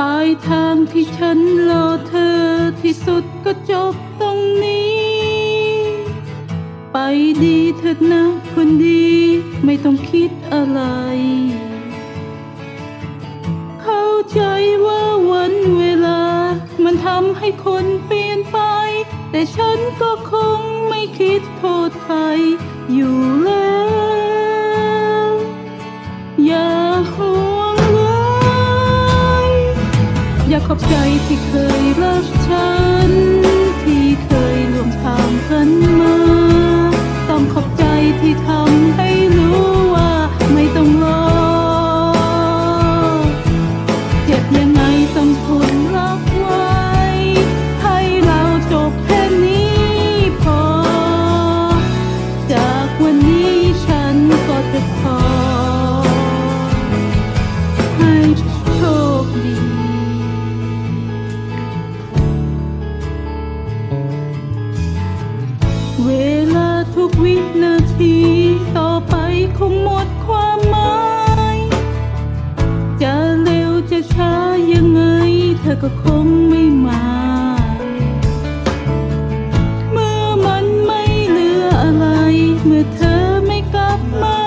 ปลายทางที่ฉันรอเธอที่สุดก็จบตรงนี้ ไปดีเถิดนะคนดีไม่ต้องคิดอะไร เข้าใจว่าวันเวลา มันทำให้คนเปลี่ยนไป แต่ฉันก็คงไม่คิดโทษใครอยู่เลย อยากขอบใจที่เคยรักฉัน ที่เคยร่วมทางกันมา ธอก็คงไม่มา เมื่อมันไม่เหลืออะไร เมื่อเธอไม่กลับมา